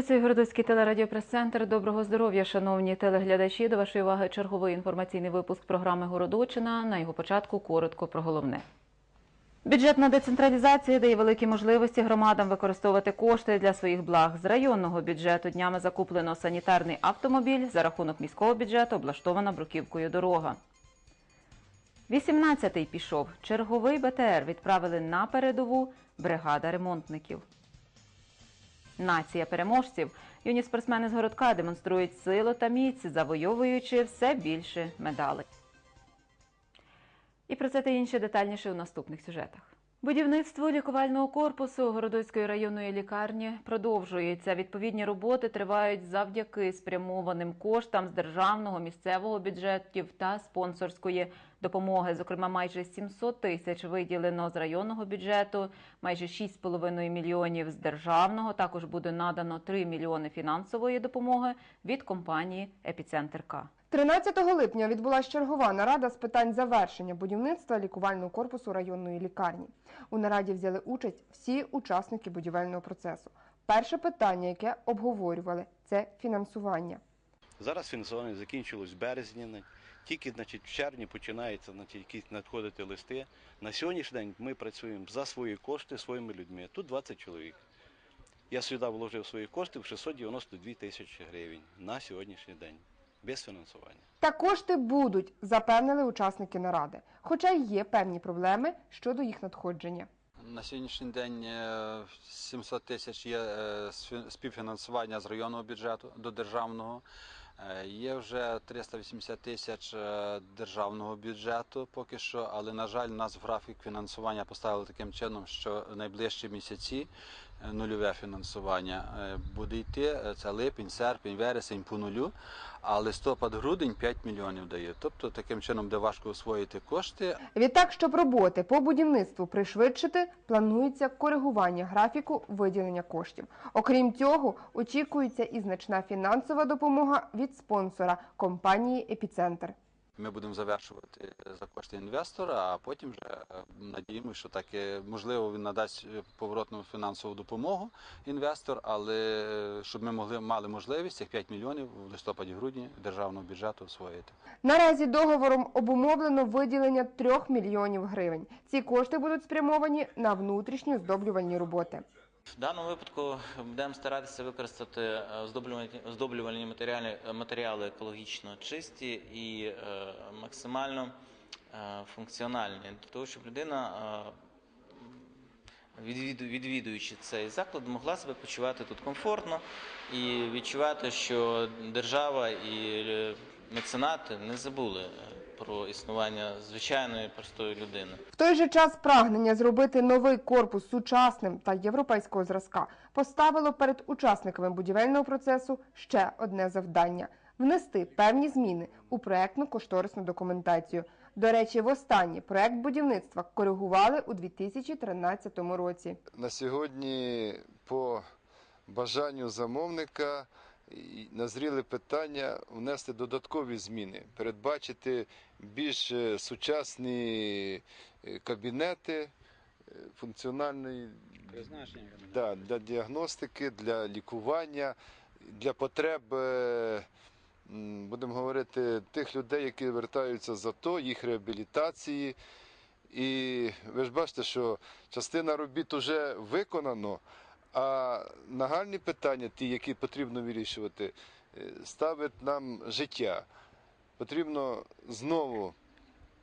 Працює Городоцький телерадіопрес-центр. Доброго здоров'я, шановні телеглядачі. До вашої уваги черговий інформаційний випуск програми Городочина. На його початку коротко про головне. Бюджетна децентралізація дає великі можливості громадам використовувати кошти для своїх благ. З районного бюджету днями закуплено санітарний автомобіль. За рахунок міського бюджету облаштована бруківкою дорога. 18-й пішов. Черговий БТР відправили на передову бригада ремонтників. Нація переможців. Юні спортсмени з городка демонструють силу та міць, завойовуючи все більше медалей. І про це та інше детальніше у наступних сюжетах. Будівництво лікувального корпусу Городоцької районної лікарні продовжується. Відповідні роботи тривають завдяки спрямованим коштам з державного, місцевого бюджетів та спонсорської допомоги. Зокрема, майже 700 тисяч виділено з районного бюджету, майже 6,5 мільйонів з державного. Також буде надано 3 мільйони фінансової допомоги від компанії Епіцентр К. 13 липня відбулася чергова нарада з питань завершення будівництва лікувального корпусу районної лікарні. У нараді взяли участь всі учасники будівельного процесу. Перше питання, яке обговорювали, це фінансування. Зараз фінансування закінчилось в березні. Тільки значить, в червні починаються якісь надходити листи. На сьогоднішній день ми працюємо за свої кошти своїми людьми. Тут 20 чоловік. Я сюди вложив свої кошти в 692 тисячі гривень на сьогоднішній день. Без фінансування. Та кошти будуть, запевнили учасники наради. Хоча є певні проблеми щодо їх надходження. На сьогоднішній день е, 700 тисяч є е, співфінансування з районного бюджету до державного. Е, Є вже 380 тисяч е, державного бюджету поки що, але на жаль, нас в графік фінансування поставили таким чином, що найближчі місяці е, нульове фінансування е, буде йти. Е, Це липень, серпень, вересень по нулю, а листопад-грудень 5 мільйонів дає. Тобто таким чином, де важко освоїти кошти, Відтак, щоб роботи по будівництву пришвидшити, планується коригування графіку виділення коштів. Окрім цього, очікується і значна фінансова допомога від спонсора компанії Епіцентр. Ми будемо завершувати за кошти інвестора, а потім вже е, надіємося, що таки можливо він надасть е, поворотну фінансову допомогу інвестор, але е, щоб ми могли мали можливість цих 5 мільйонів в листопаді-грудні державного бюджету освоїти. Наразі договором обумовлено виділення 3 мільйонів гривень. Ці кошти будуть спрямовані на внутрішні оздоблювальні роботи. В даному випадку будемо старатися використати е, оздоблювальні, матеріали, матеріали екологічно чисті і е, максимально е, функціональні для того, щоб людина, е, відвідуючи цей заклад, могла себе почувати тут комфортно і відчувати, що держава і е, меценати не забули е, про існування звичайної простої людини. В той же час прагнення зробити новий корпус сучасним та європейського зразка поставило перед учасниками будівельного процесу ще одне завдання внести певні зміни у проектно-кошторисну документацію. До речі, востаннє проект будівництва коригували у 2013 році. На сьогодні по бажанню замовника назріли питання внести додаткові зміни, передбачити більш е, сучасні е, кабінети е, функціональної да, для діагностики, для лікування, для потреб, будемо говорити, тих людей, які вертаються з АТО, їх реабілітації. І ви ж бачите, що частина робіт вже виконано, а нагальні питання, ті, які потрібно вирішувати, е, ставить нам життя. Потрібно знову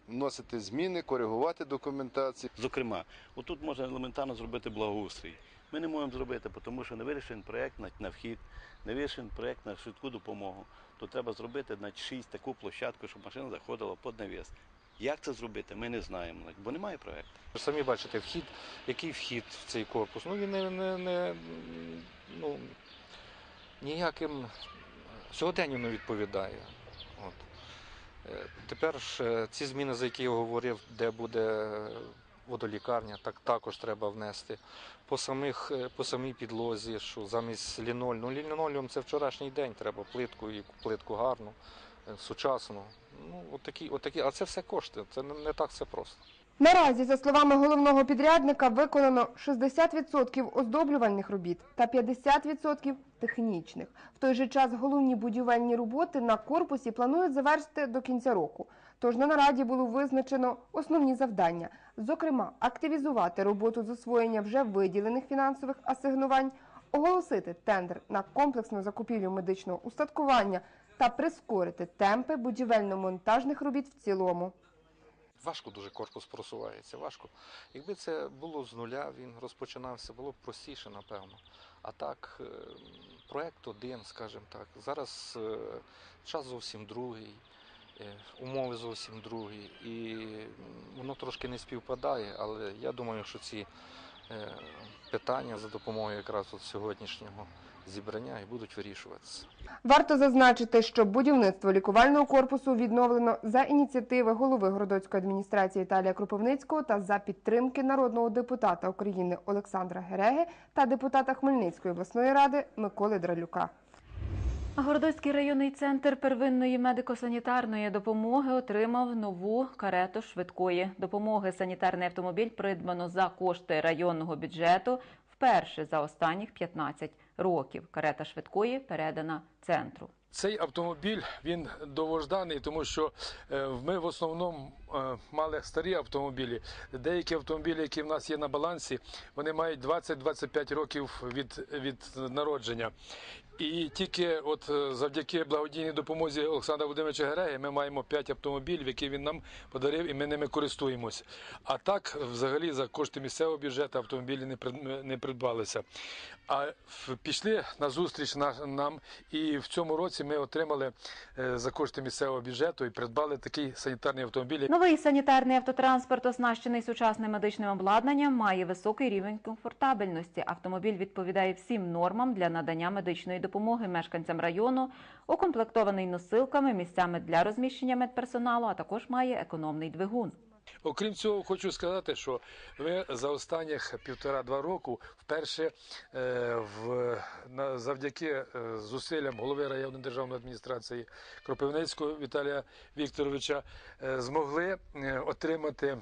вносити зміни, коригувати документацію. Зокрема, отут можна елементарно зробити благоустрій. Ми не можемо зробити, тому що не вирішений проєкт на, вхід, не вирішений проєкт на швидку допомогу. То треба зробити на 6 таку площадку, щоб машина заходила під навіс. Як це зробити, ми не знаємо, бо немає проєкту. Самі бачите, вхід, який вхід в цей корпус? Ну він не, не, не ну, ніяким сьогоденню не відповідає. От. Е, Тепер ж е, ці зміни, за які я говорив, де буде водолікарня, так також треба внести. По, самих, е, по самій підлозі, що замість ліноль, ну лінолеум це вчорашній день, треба плитку і плитку гарну, сучасну. Ну, отакі, отакі, а це все кошти, це не, не так все просто. Наразі, за словами головного підрядника, виконано 60% оздоблювальних робіт та 50% технічних. В той же час головні будівельні роботи на корпусі планують завершити до кінця року. Тож на нараді було визначено основні завдання, зокрема, активізувати роботу з освоєння вже виділених фінансових асигнувань, оголосити тендер на комплексну закупівлю медичного устаткування та прискорити темпи будівельно-монтажних робіт в цілому. Важко дуже корпус просувається, важко. Якби це було з нуля, він розпочинався, було б простіше, напевно. А так, е, проект один, скажімо так. Зараз е, час зовсім другий, е, умови зовсім другі. І воно трошки не співпадає, але я думаю, що ці питання за допомогою якраз от сьогоднішнього зібрання і будуть вирішуватися. Варто зазначити, що будівництво лікувального корпусу відновлено за ініціативи голови Городоцької адміністрації Віталія Кропивницького та за підтримки народного депутата України Олександра Гереги та депутата Хмельницької обласної ради Миколи Дралюка. Городоцький районний центр первинної медико-санітарної допомоги отримав нову карету швидкої допомоги. Санітарний автомобіль придбано за кошти районного бюджету вперше за останніх 15 років. Карета швидкої передана центру. Цей автомобіль він довожданий, тому що е, ми в основному е, мали старі автомобілі. Деякі автомобілі, які в нас є на балансі, вони мають 20-25 років від, від народження. І тільки от е, завдяки благодійній допомозі Олександра Володимировича Гереги ми маємо 5 автомобілів, які він нам подарив, і ми ними користуємось. А так, взагалі, за кошти місцевого бюджету автомобілі не придбалися. А пішли на зустріч нам, і в цьому році ми отримали е, за кошти місцевого бюджету і придбали такий санітарний автомобіль. Новий санітарний автотранспорт, оснащений сучасним медичним обладнанням, має високий рівень комфортабельності. Автомобіль відповідає всім нормам для надання медичної допомоги мешканцям району, укомплектований носилками, місцями для розміщення медперсоналу, а також має економний двигун. Окрім цього, хочу сказати, що ви за останніх півтора-два року вперше е, в, на, завдяки е, зусиллям голови районної державної адміністрації Кропивницького Віталія Вікторовича е, змогли отримати.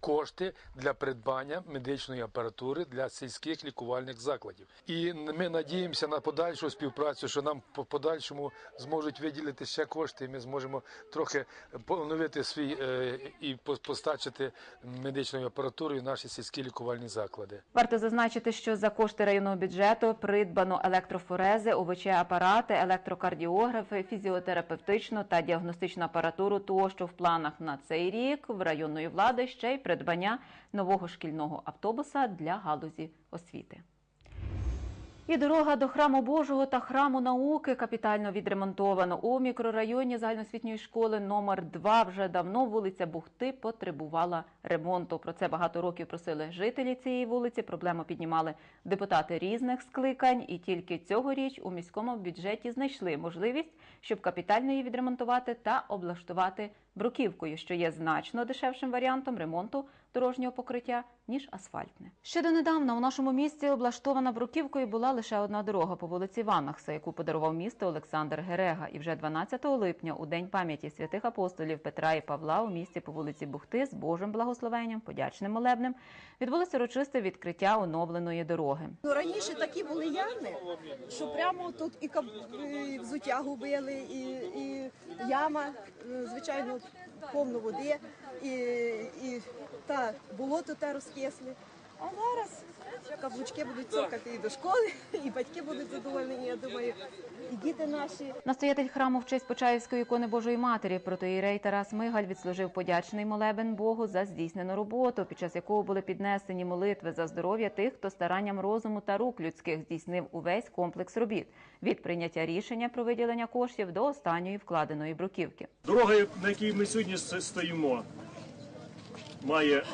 Кошти для придбання медичної апаратури для сільських лікувальних закладів, і ми надіємося на подальшу співпрацю, що нам по подальшому зможуть виділити ще кошти, і ми зможемо трохи поновити свій е, і постачити медичною апаратурою наші сільські лікувальні заклади. Варто зазначити, що за кошти районного бюджету придбано електрофорези, ОВЧ-апарати, електрокардіографи, фізіотерапевтичну та діагностичну апаратуру. Тощо в планах на цей рік в районної влади ще й придбання нового шкільного автобуса для галузі освіти. І дорога до храму Божого та храму науки капітально відремонтовано. У мікрорайоні загальноосвітньої школи номер 2 вже давно вулиця Бухти потребувала ремонту. Про це багато років просили жителі цієї вулиці. Проблему піднімали депутати різних скликань, і тільки цьогоріч у міському бюджеті знайшли можливість, щоб капітально її відремонтувати та облаштувати бруківкою, що є значно дешевшим варіантом ремонту дорожнього покриття ніж асфальтне. Ще донедавна у нашому місті облаштована бруківкою була лише одна дорога по вулиці Ванахса, яку подарував місто Олександр Герега. І вже 12 липня, у день пам'яті святих апостолів Петра і Павла, у місті по вулиці Бухти з Божим благословенням, подячним молебнем, відбулося урочисте відкриття оновленої дороги. Ну, раніше такі були ями, що прямо тут і, каб... і взуття губили, і, і яма, е, звичайно, повно води, і, і та болото те розкисли. А зараз каблучки будуть цокати і до школи, і батьки будуть задоволені, я думаю, і діти наші. Настоятель храму в честь Почаївської ікони Божої Матері протоїрей Тарас Мигаль відслужив подячний молебен Богу за здійснену роботу, під час якого були піднесені молитви за здоров'я тих, хто старанням розуму та рук людських здійснив увесь комплекс робіт від прийняття рішення про виділення коштів до останньої вкладеної бруківки. Дорога, на якій ми сьогодні стоїмо, має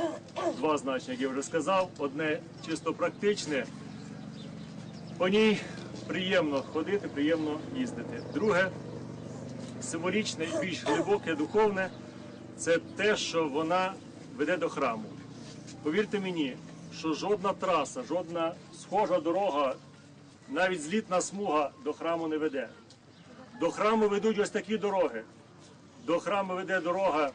два значення, як я вже сказав. Одне чисто практичне. По ній приємно ходити, приємно їздити. Друге, символічне більш глибоке, духовне це те, що вона веде до храму. Повірте мені, що жодна траса, жодна схожа дорога, навіть злітна смуга до храму не веде. До храму ведуть ось такі дороги. До храму веде дорога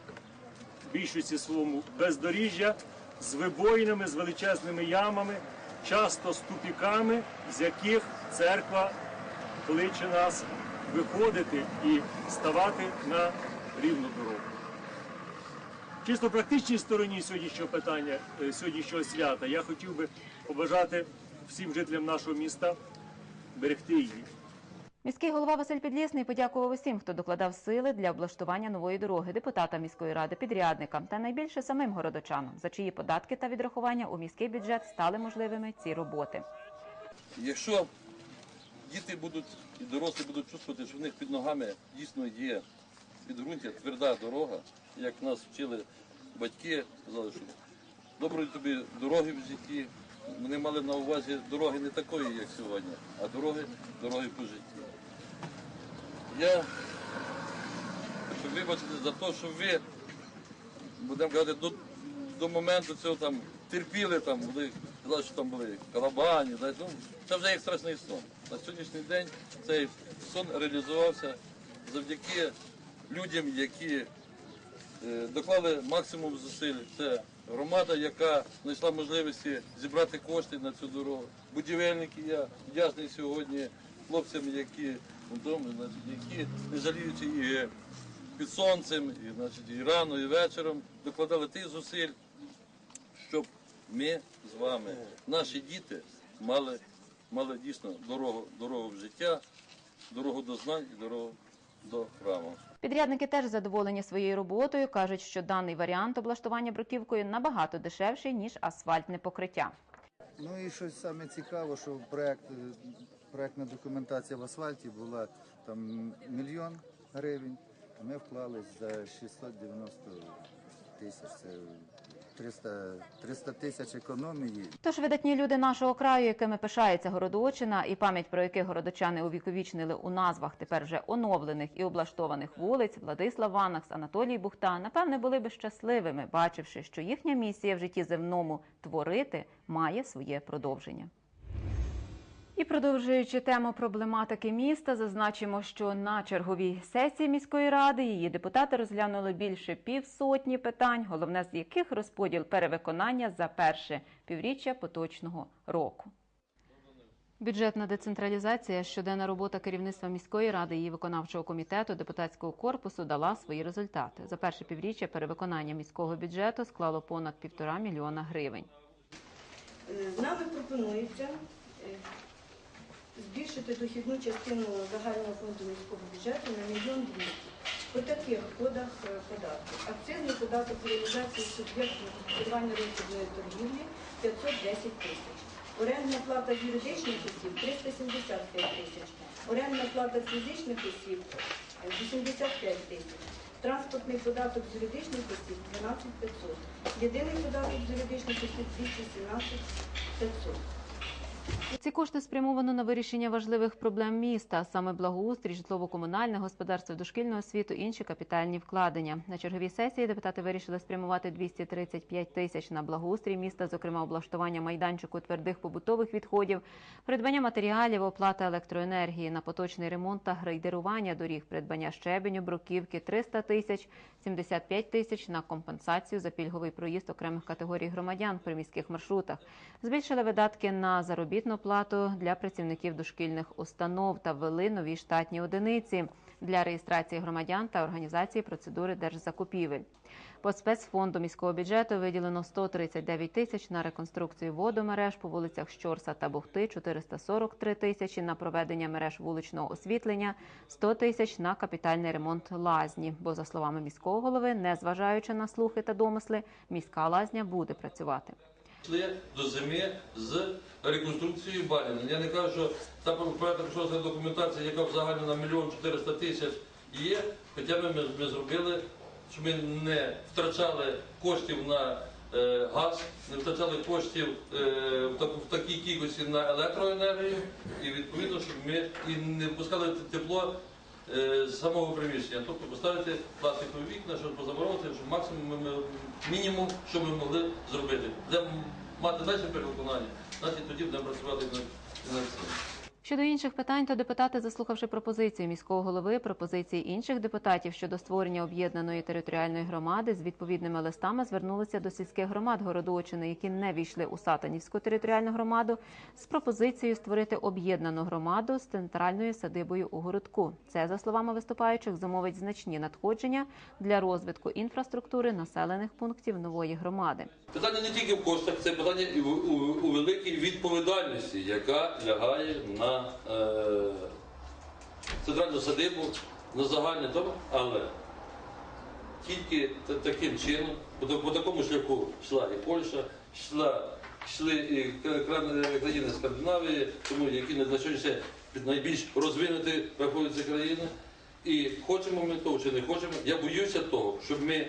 більшості своєму бездоріжжя з вибоїнами, з величезними ямами, часто з тупіками, з яких церква кличе нас виходити і ставати на рівну дорогу. Чисто практичній стороні сьогоднішнього питання, е, сьогоднішнього свята, я хотів би побажати всім жителям нашого міста берегти її. Міський голова Василь Підлісний подякував усім, хто докладав сили для облаштування нової дороги, депутатам міської ради, підрядникам та найбільше самим городочанам, за чиї податки та відрахування у міський бюджет стали можливими ці роботи. Якщо діти будуть і дорослі будуть чувствувати, що в них під ногами дійсно є підґрунтя, тверда дорога, як нас вчили батьки, казали, що доброї тобі дороги в житті. Вони мали на увазі дороги не такої, як сьогодні, а дороги, дороги по житті. Я хочу вибачити за те, що ви, будемо казати, до, до моменту цього там терпіли, там були, казали, що там були калабані. знаєте, Ну, це вже як страшний сон. На сьогоднішній день цей сон реалізувався завдяки людям, які е, доклали максимум зусиль. Це громада, яка знайшла можливості зібрати кошти на цю дорогу. Будівельники, я вдячний сьогодні хлопцям, які, тому, значить, які не жаліючи і під сонцем, і, значить, і рано, і вечором докладали тих зусиль, щоб ми з вами, наші діти, мали, мали дійсно дорогу, дорогу в життя, дорогу до знань і дорогу до храму. Підрядники теж задоволені своєю роботою. кажуть, що даний варіант облаштування бруківкою набагато дешевший ніж асфальтне покриття. Ну і щось саме цікаво, що проект, е, проектна документація в асфальті була там мільйон гривень, а ми вклали за 690 тисяч. Це 300 300 тисяч економії. Тож видатні люди нашого краю, якими пишається Городочина, і пам'ять про яких городочани увіковічнили у назвах тепер вже оновлених і облаштованих вулиць Владислав Ванакс, Анатолій Бухта, напевне, були би щасливими, бачивши, що їхня місія в житті земному творити має своє продовження. І продовжуючи тему проблематики міста, зазначимо, що на черговій сесії міської ради її депутати розглянули більше півсотні питань, головне з яких розподіл перевиконання за перше півріччя поточного року. Бюджетна децентралізація, щоденна робота керівництва міської ради її виконавчого комітету депутатського корпусу дала свої результати. За перше півріччя перевиконання міського бюджету склало понад півтора мільйона гривень. Е, Нами пропонується е, збільшити дохідну частину загального фонду міського бюджету на мільйон двісті. По таких кодах е, податків. Акцизний податок з реалізації суб'єктів господарювання роздрібної торгівлі 510 тисяч. Орендна плата з юридичних осіб 375 тисяч. Орендна плата з фізичних осіб е, 85 тисяч. Транспортний податок з юридичних осіб 12 500. Єдиний податок з юридичних осіб 217 500. Ці кошти спрямовано на вирішення важливих проблем міста, саме благоустрій, житлово-комунальне господарство, дошкільну освіту, інші капітальні вкладення. На черговій сесії депутати вирішили спрямувати 235 тисяч на благоустрій міста, зокрема облаштування майданчику твердих побутових відходів, придбання матеріалів, оплата електроенергії на поточний ремонт та грейдерування доріг, придбання щебеню, бруківки 300 тисяч, 75 тисяч на компенсацію за пільговий проїзд окремих категорій громадян при міських маршрутах. Збільшили видатки на заробітну плату для працівників дошкільних установ та ввели нові штатні одиниці для реєстрації громадян та організації процедури держзакупівель. По спецфонду міського бюджету виділено 139 тисяч на реконструкцію водомереж по вулицях Щорса та Бухти, 443 тисячі на проведення мереж вуличного освітлення, 100 тисяч на капітальний ремонт лазні. Бо, за словами міського голови, незважаючи на слухи та домисли, міська лазня буде працювати. Йшли до зими з реконструкцією Баліна. Я не кажу, що та проєктна документація, яка взагалі на мільйон 400 тисяч є, хоча б ми, ми зробили, щоб ми не втрачали коштів на е, газ, не втрачали коштів е, в, таку- в такій кількості на електроенергію, і відповідно, щоб ми і не пускали тепло е, з самого приміщення, тобто поставити пластикові вікна, щоб позаборонити, щоб максимум ми- мінімум, що ми могли зробити. Де мати далі перевиконання, значить тоді будемо працювати на цим. Щодо інших питань, то депутати, заслухавши пропозицію міського голови, пропозиції інших депутатів щодо створення об'єднаної територіальної громади з відповідними листами звернулися до сільських громад Городочини, які не війшли у Сатанівську територіальну громаду, з пропозицією створити об'єднану громаду з центральною садибою у городку. Це, за словами виступаючих, замовить значні надходження для розвитку інфраструктури населених пунктів нової громади. Питання не тільки в коштах, це питання і у великій відповідальності, яка лягає на е, центральну садибу, на загальне дома, але тільки таким чином, по, такому шляху йшла і Польща, йшла, йшли і кра- кра- країни Скандинавії, тому які на сьогодні найбільш розвинуті рахуються країни. І хочемо ми того чи не хочемо, я боюся того, щоб ми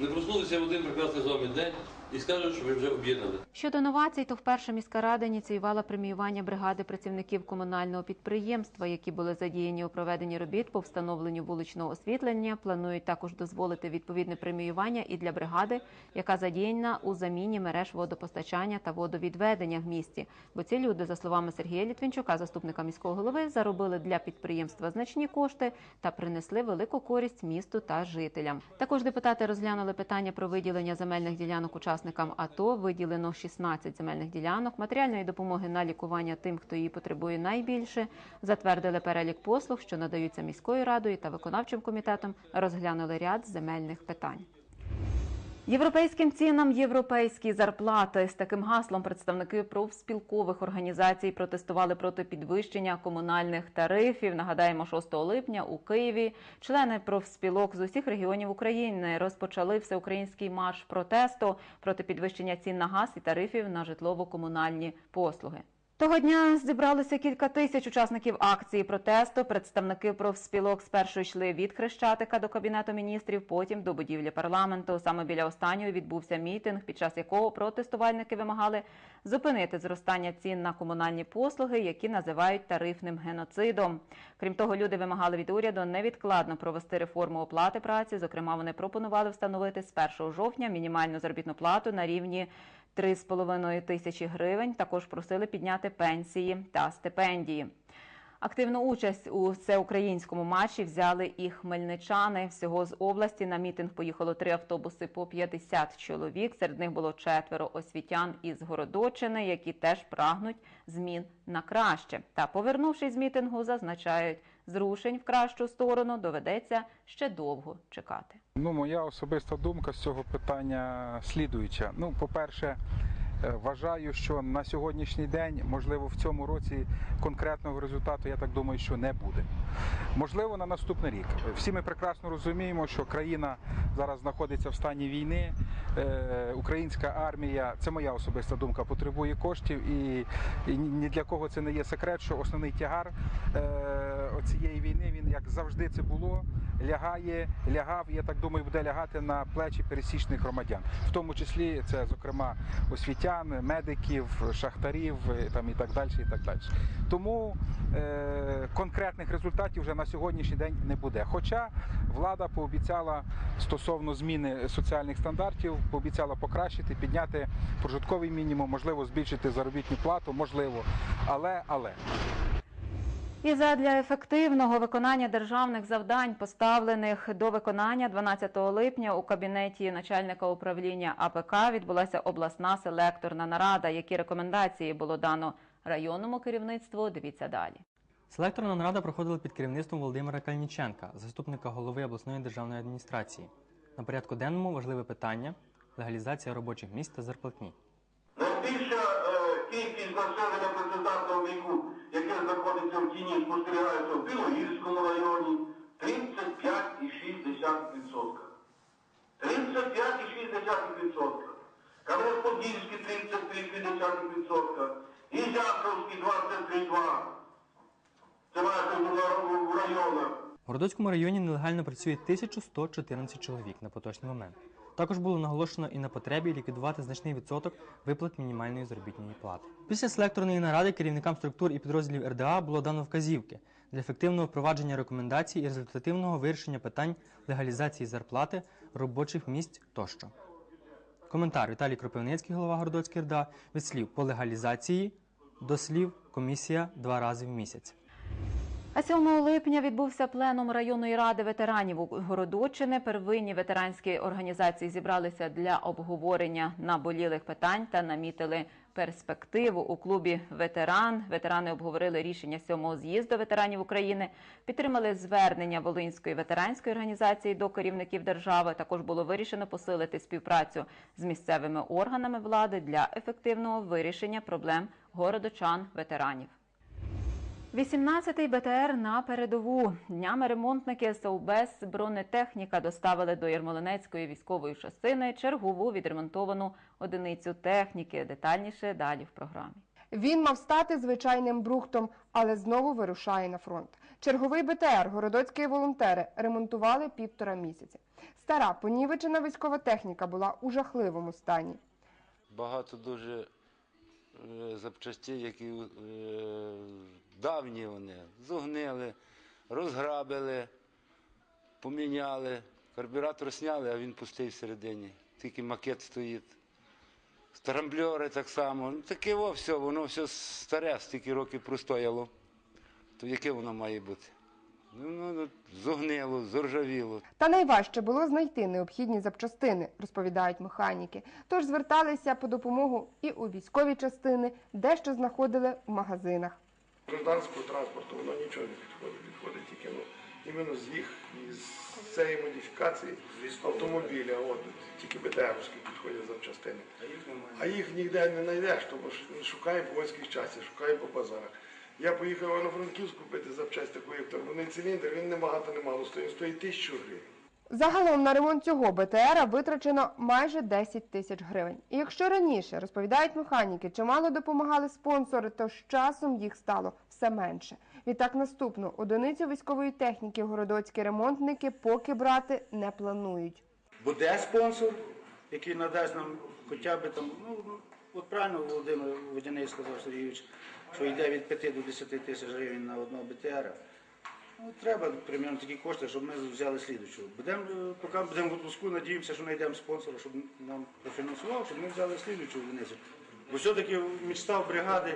не проснулися в один прекрасний з вами день і скажуть, що ви вже об'єднали. Щодо новацій, то вперше міська рада ініціювала преміювання бригади працівників комунального підприємства, які були задіяні у проведенні робіт по встановленню вуличного освітлення. Планують також дозволити відповідне преміювання і для бригади, яка задіяна у заміні мереж водопостачання та водовідведення в місті. Бо ці люди, за словами Сергія Літвінчука, заступника міського голови, заробили для підприємства значні кошти та принесли велику користь місту та жителям. Також депутати розглянули питання про виділення земельних ділянок учасникам АТО. Виділено 16 земельних ділянок, матеріальної допомоги на лікування тим, хто її потребує найбільше. Затвердили перелік послуг, що надаються міською радою та виконавчим комітетом. Розглянули ряд земельних питань. Європейським цінам європейські зарплати з таким гаслом представники профспілкових організацій протестували проти підвищення комунальних тарифів. Нагадаємо, 6 липня у Києві члени профспілок з усіх регіонів України розпочали всеукраїнський марш протесту проти підвищення цін на газ і тарифів на житлово-комунальні послуги. Того дня зібралося кілька тисяч учасників акції протесту. Представники профспілок спершу йшли від Хрещатика до кабінету міністрів, потім до будівлі парламенту. Саме біля останньої відбувся мітинг, під час якого протестувальники вимагали зупинити зростання цін на комунальні послуги, які називають тарифним геноцидом. Крім того, люди вимагали від уряду невідкладно провести реформу оплати праці. Зокрема, вони пропонували встановити з 1 жовтня мінімальну заробітну плату на рівні 3,5 тисячі гривень. Також просили підняти пенсії та стипендії. Активну участь у всеукраїнському матчі взяли і хмельничани. Всього з області на мітинг поїхало три автобуси по 50 чоловік. Серед них було четверо освітян із Городочини, які теж прагнуть змін на краще. Та повернувшись з мітингу, зазначають, зрушень в кращу сторону доведеться ще довго чекати. Ну, моя особиста думка з цього питання слідуюча. Ну, по-перше, е, вважаю, що на сьогоднішній день, можливо, в цьому році конкретного результату, я так думаю, що не буде. Можливо, на наступний рік. Всі ми прекрасно розуміємо, що країна зараз знаходиться в стані війни. Е, Українська армія, це моя особиста думка, потребує коштів, і, і ні для кого це не є секрет, що основний тягар е, цієї війни він як завжди це було. Лягає, лягав, я так думаю, буде лягати на плечі пересічних громадян, в тому числі це, зокрема, освітян, медиків, шахтарів е, там і так далі. І так далі. Тому е, конкретних результатів вже на сьогоднішній день не буде. Хоча влада пообіцяла стосовно зміни соціальних стандартів, пообіцяла покращити, підняти прожитковий мінімум, можливо, збільшити заробітну плату, можливо, але але. І задля ефективного виконання державних завдань, поставлених до виконання 12 липня у кабінеті начальника управління АПК відбулася обласна селекторна нарада. Які рекомендації було дано районному керівництву? Дивіться далі. Селекторна нарада проходила під керівництвом Володимира Кальніченка, заступника голови обласної державної адміністрації. На порядку денному важливе питання легалізація робочих місць та зарплатні. Найбільша е, кількість населення працездатного віку, яке знаходиться в тіні, спостерігається в Білогірському районі 35,6%. 35,6%. Кам'янець-Подільський 33,2%. Ізяславський 23,2%. Це в районах. В Городоцькому районі нелегально працює 1114 чоловік на поточний момент. Також було наголошено і на потребі ліквідувати значний відсоток виплат мінімальної заробітної плати. Після селекторної наради керівникам структур і підрозділів РДА було дано вказівки для ефективного впровадження рекомендацій і результативного вирішення питань легалізації зарплати, робочих місць тощо. Коментар Віталій Кропивницький, голова Городоцької РДА, від слів по легалізації До слів, комісія два рази в місяць. А 7 липня відбувся пленум районної ради ветеранів Городочини. Первинні ветеранські організації зібралися для обговорення наболілих питань та намітили перспективу у клубі ветеран. Ветерани обговорили рішення сьомого з'їзду ветеранів України, підтримали звернення Волинської ветеранської організації до керівників держави. Також було вирішено посилити співпрацю з місцевими органами влади для ефективного вирішення проблем городочан ветеранів. 18-й БТР на передову. Днями ремонтники СОБЕС бронетехніка доставили до Єрмолинецької військової частини чергову відремонтовану одиницю техніки. Детальніше далі в програмі. Він мав стати звичайним брухтом, але знову вирушає на фронт. Черговий БТР городоцькі волонтери ремонтували півтора місяці. Стара понівечена військова техніка була у жахливому стані. Багато дуже е, запчастей, які е, давні вони, зугнили, розграбили, поміняли. Карбюратор сняли, а він пустий всередині. Тільки макет стоїть. Старамбльори так само. Ну, таке во все, воно все старе, стільки років простояло. То яке воно має бути? Ну, Воно зогнило, зоржавіло. Та найважче було знайти необхідні запчастини, розповідають механіки. Тож зверталися по допомогу і у військові частини, дещо знаходили в магазинах. Гражданського транспорту воно нічого не підходить. Підходить тільки ну, іменно з їх, з цієї модифікації автомобіля. От, тільки БТРовські підходять запчастини. А їх ніде не знайдеш, тому що шукає по воїнських часі, шукає по базарах. Я поїхав на Франківську купити запчасть як турбовий циліндр, він небагато немало стоїть, стоїть тисячу гривень. Загалом на ремонт цього БТРа витрачено майже 10 тисяч гривень. І якщо раніше, розповідають механіки, чимало допомагали спонсори, то з часом їх стало все менше. Відтак наступну одиницю військової техніки городоцькі ремонтники поки брати не планують. буде спонсор, який надасть нам хоча б там, ну, от правильно Володимир Водяний сказав Сергійович, що йде від 5 до 10 тисяч гривень на одного БТРа. Ну, треба примерно такі кошти, щоб ми взяли слідучого. Будемо, е, поки будемо в відпуску, надіємося, що знайдемо спонсора, щоб нам профінансував, щоб ми взяли слідучу одиницю. Бо все-таки мечта бригади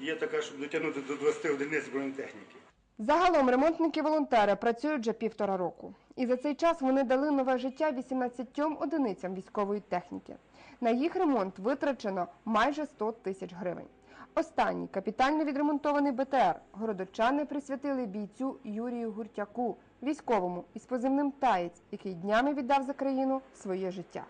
є така, щоб дотягнути до 20 одиниць бронетехніки. Загалом ремонтники-волонтери працюють вже півтора року. І за цей час вони дали нове життя 18 одиницям військової техніки. На їх ремонт витрачено майже 100 тисяч гривень. Останній капітально відремонтований БТР городочани присвятили бійцю Юрію Гуртяку, військовому із позивним Таєць, який днями віддав за країну своє життя.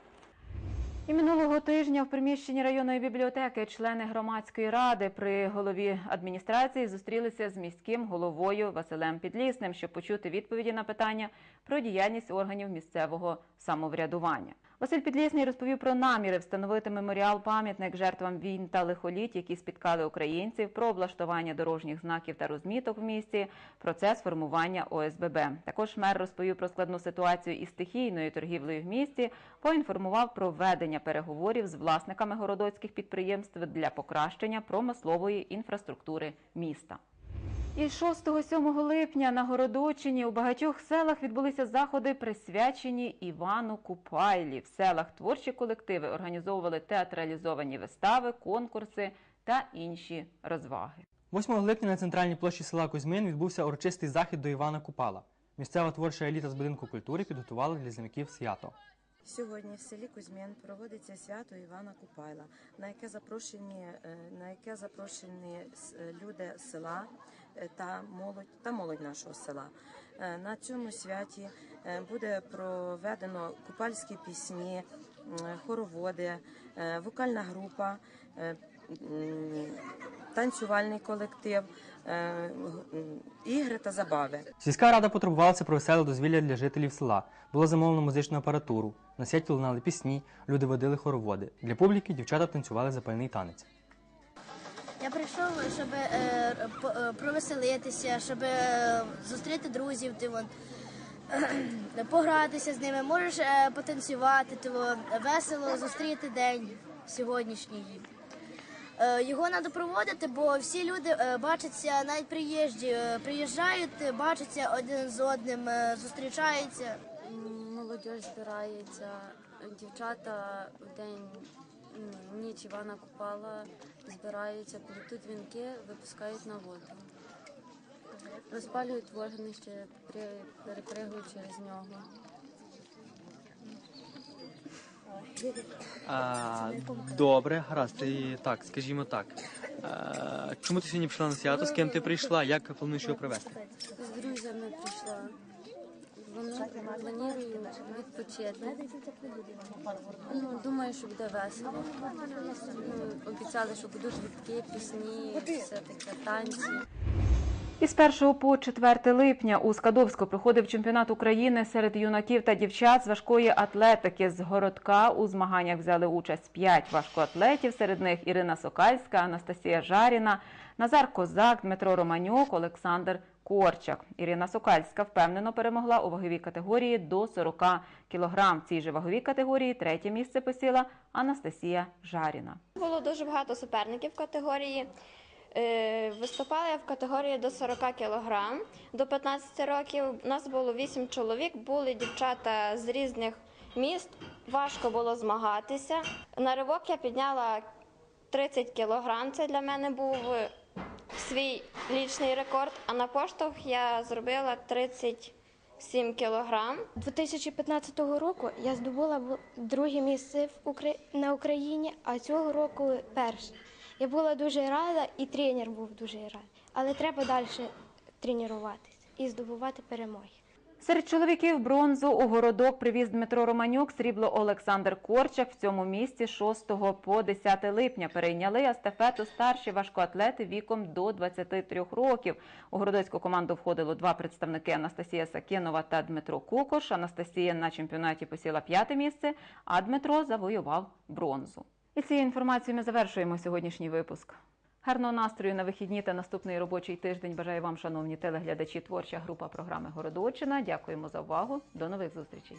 І минулого тижня в приміщенні районної бібліотеки члени громадської ради при голові адміністрації зустрілися з міським головою Василем Підлісним, щоб почути відповіді на питання про діяльність органів місцевого самоврядування. Василь Підлісний розповів про наміри встановити меморіал пам'ятник жертвам війн та лихоліть, які спіткали українців, про облаштування дорожніх знаків та розміток в місті, процес формування ОСББ. Також мер розповів про складну ситуацію із стихійною торгівлею в місті, поінформував про ведення переговорів з власниками городоцьких підприємств для покращення промислової інфраструктури міста. І 6-7 липня на Городочині у багатьох селах відбулися заходи, присвячені Івану Купайлі. В селах творчі колективи організовували театралізовані вистави, конкурси та інші розваги. 8 липня на центральній площі села Кузьмин відбувся урочистий захід до Івана Купала. Місцева творча еліта з будинку культури підготувала для земляків свято. Сьогодні в селі Кузьмін проводиться свято Івана Купайла, на яке запрошені, е, на яке запрошені люди з села та молодь та молодь нашого села. Е, На цьому святі е, буде проведено купальські пісні, хороводи, е, вокальна група, е, танцювальний колектив, е, ігри та забави. Сільська рада потурбувалася про веселе дозвілля для жителів села. Було замовлено музичну апаратуру. На святі лунали пісні, люди водили хороводи. Для публіки дівчата танцювали запальний танець. Я прийшов, щоб е, е, провеселитися, щоб е, зустріти друзів, ти вон, погратися з ними, можеш е, потанцювати, ти вон, весело зустріти день сьогоднішній. Е, Його треба проводити, бо всі люди е, бачаться, навіть приїжджі, е, приїжджають, е, бачаться один з одним, е, зустрічаються. Молодь збирається, дівчата в день ніч Івана Купала збираються, плетуть вінки, випускають на воду. Розпалюють вогнище, при- перепригують через нього. А, добре, гаразд. І, так, скажімо так. А, чому ти сьогодні прийшла на свято? З ким ти прийшла? Як плануєш його провести? З друзями прийшла. Вони планую відпочити. Ну, думаю, що буде весело. Ну, обіцяли, що будуть гудки, пісні, все таке, танці. Із 1 по 4 липня у Скадовську проходив чемпіонат України серед юнаків та дівчат з важкої атлетики. З городка у змаганнях взяли участь 5 важкоатлетів. Серед них Ірина Сокальська, Анастасія Жаріна, Назар Козак, Дмитро Романюк, Олександр Корчак. Ірина Сокальська впевнено перемогла у ваговій категорії до 40 кг. В цій же ваговій категорії третє місце посіла Анастасія Жаріна. Було дуже багато суперників в категорії. Е, Виступала я в категорії до 40 кг. До 15 років у нас було 8 чоловік, були дівчата з різних міст. Важко було змагатися. На ривок я підняла 30 кг. Це для мене був свій лічний рекорд. А на поштовх я зробила 37 кілограм. 2015 року я здобула друге місце на Україні, а цього року перше. Я була дуже рада, і тренер був дуже радий. Але треба далі тренуватися і здобувати перемоги. Серед чоловіків бронзу у городок привіз Дмитро Романюк, срібло Олександр Корчак. В цьому місці 6 по 10 липня перейняли естафету старші важкоатлети віком до 23 років. У городоцьку команду входило два представники Анастасія Сакенова та Дмитро Кукош. Анастасія на чемпіонаті посіла п'яте місце, а Дмитро завоював бронзу. І цією інформацією ми завершуємо сьогоднішній випуск. Гарного настрою на вихідні та наступний робочий тиждень. Бажаю вам, шановні телеглядачі, творча група програми Городочина. Дякуємо за увагу. До нових зустрічей.